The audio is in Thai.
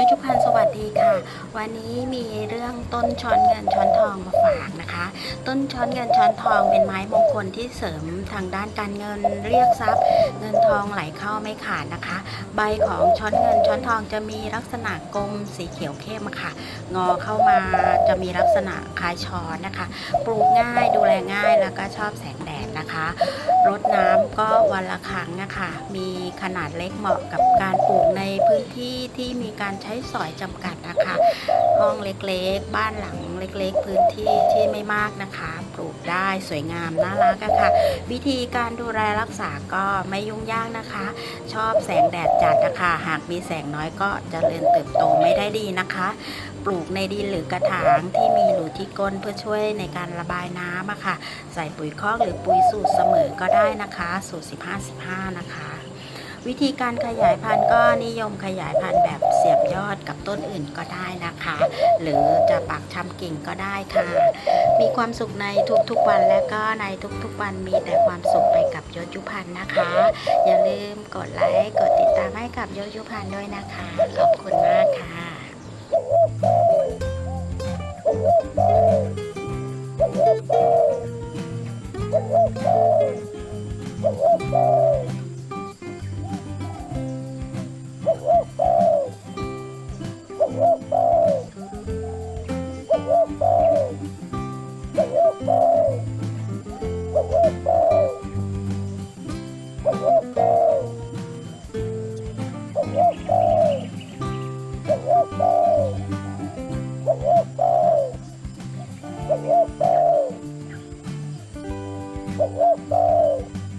ยุจุพันสวัสดีค่ะ วันนี้มีเรื่องต้นช้อนเงินช้อนทองมาฝากนะคะ ต้นช้อนเงินช้อนทองเป็นไม้มงคลที่เสริมทางด้านการเงินเรียกทรัพย์ เงินทองไหลเข้าไม่ขาดนะคะ ใบของช้อนเงินช้อนทองจะมีลักษณะกลมสีเขียวเข้มค่ะ งอเข้ามาจะมีลักษณะคล้ายช้อนนะคะ ปลูกง่ายดูแลง่ายแล้วก็ชอบแสงแดด นะคะ รดน้ำก็วันละครั้งนะคะมีขนาดเล็กเหมาะกับการปลูกในพื้นที่ที่มีการใช้สอยจำกัดนะคะ ห้องเล็กๆ บ้านหลังเล็กๆ พื้นที่ที่ไม่มากนะคะ ปลูกได้สวยงามน่ารักะค่ะ วิธีการดูแลรักษาก็ไม่ยุ่งยากนะคะ ชอบแสงแดดจัดนะคะหากมีแสงน้อยก็จะเริญเติบโตไม่ได้ดีนะคะ ปลูกในดินหรือกระถางที่มีรูที่ก้นเพื่อช่วยในการระบายน้ำอะค่ะ ใส่ปุ๋ยคอกหรือปุ๋ยสูตรเสมอก็ได้นะคะ สูตร 15-15 นะคะ วิธีการขยายพันธุ์ก็นิยมขยายพันธุ์แบบเสียบยอดกับต้นอื่นก็ได้นะคะ หรือจะปักชำกิ่งก็ได้ค่ะ มีความสุขในทุกๆวันและก็ในทุกๆวันมีแต่ความสุขไปกับยศยุพันธ์นะคะ อย่าลืมกดไลค์กดติดตามให้กับยศยุพันธ์ด้วยนะคะ ขอบคุณมากค่ะ Bye. woo-hoo!